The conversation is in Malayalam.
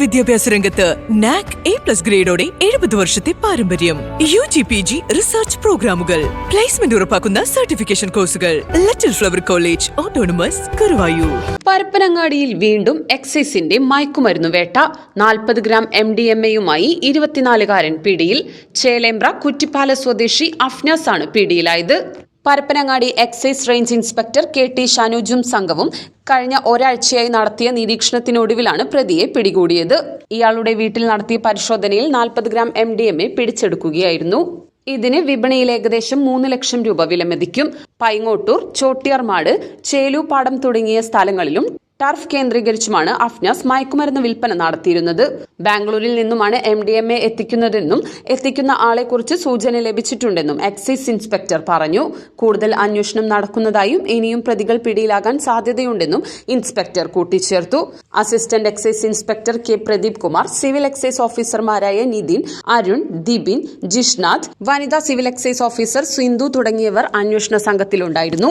വിദ്യാഭ്യാസ രംഗത്ത് നാക് എ പ്ലസ് ഗ്രേഡോടെ എഴുപത് വർഷത്തെ പാരമ്പര്യം. U G P G research പ്രോഗ്രാമുകൾ പ്ലേസ്മെന്റ് ഉറപ്പാക്കുന്ന സർട്ടിഫിക്കേഷൻ കോഴ്സുകൾ ലിറ്റിൽ ഫ്ലവർ കോളേജ് ഓട്ടോണമസ് കരുവായു പരപ്പനങ്ങാടിയിൽ വീണ്ടും എക്സൈസിന്റെ മയക്കുമരുന്ന് വേട്ട. നാൽപ്പത് ഗ്രാം എം ഡി എം എയുമായി ഇരുപത്തിനാലുകാരൻ പിടിയിൽ. ചേലേമ്പ്ര കുറ്റിപ്പാല സ്വദേശി അഫ്നാസ് ആണ് പിടിയിലായത്. Parappanangadi excise range inspector K T ഷാനുജും സംഘവും കഴിഞ്ഞ ഒരാഴ്ചയായി നടത്തിയ നിരീക്ഷണത്തിനൊടുവിലാണ് പ്രതിയെ പിടികൂടിയത്. ഇയാളുടെ വീട്ടിൽ നടത്തിയ പരിശോധനയിൽ നാൽപ്പത് gram M D M A പിടിച്ചെടുക്കുകയായിരുന്നു. ഇതിന് വിപണിയിൽ ഏകദേശം മൂന്ന് ലക്ഷം രൂപ വിലമതിക്കും. പൈങ്ങോട്ടൂർ ചോട്ടിയാർമാട് ചേലൂപ്പാടം തുടങ്ങിയ സ്ഥലങ്ങളിലും ടർഫ് കേന്ദ്രീകരിച്ചുമാണ് അഫ്നാസ് മയക്കുമരുന്ന് വിൽപ്പന നടത്തിയിരുന്നത്. ബാംഗ്ലൂരിൽ നിന്നുമാണ് എം ഡി എം എ എത്തിക്കുന്നതെന്നും എത്തിക്കുന്ന ആളെക്കുറിച്ച് സൂചന ലഭിച്ചിട്ടുണ്ടെന്നും എക്സൈസ് ഇൻസ്പെക്ടർ പറഞ്ഞു. കൂടുതൽ അന്വേഷണം നടക്കുന്നതായും ഇനിയും പ്രതികൾ പിടിയിലാകാൻ സാധ്യതയുണ്ടെന്നും ഇൻസ്പെക്ടർ കൂട്ടിച്ചേർത്തു. Assistant excise inspector K Pradeep Kumar civil excise ഓഫീസർമാരായ നിതിൻ അരുൺ ദിബിൻ ജിഷ്നാഥ് വനിതാ സിവിൽ എക്സൈസ് ഓഫീസർ സിന്ധു തുടങ്ങിയവർ അന്വേഷണ സംഘത്തിലുണ്ടായിരുന്നു.